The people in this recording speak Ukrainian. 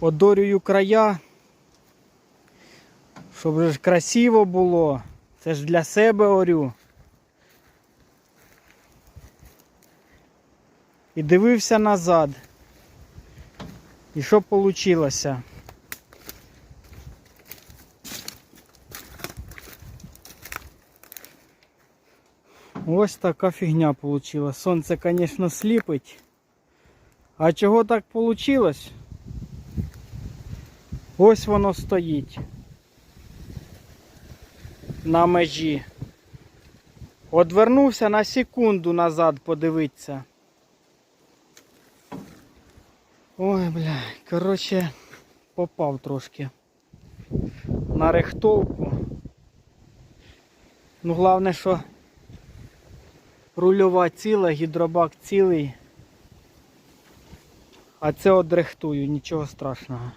Одорюю края, щоб ж красиво було. Це ж для себе орю. І дивився назад. І що вийшло? Ось така фігня вийшла. Сонце, звісно, сліпить. А чого так вийшло? Ось воно стоїть. На межі. Одвернувся на секунду назад подивитися. Ой, бля, коротше, попав трошки на рихтовку. Ну, головне, що рульова ціла, гідробак цілий. А це одрихтую, нічого страшного.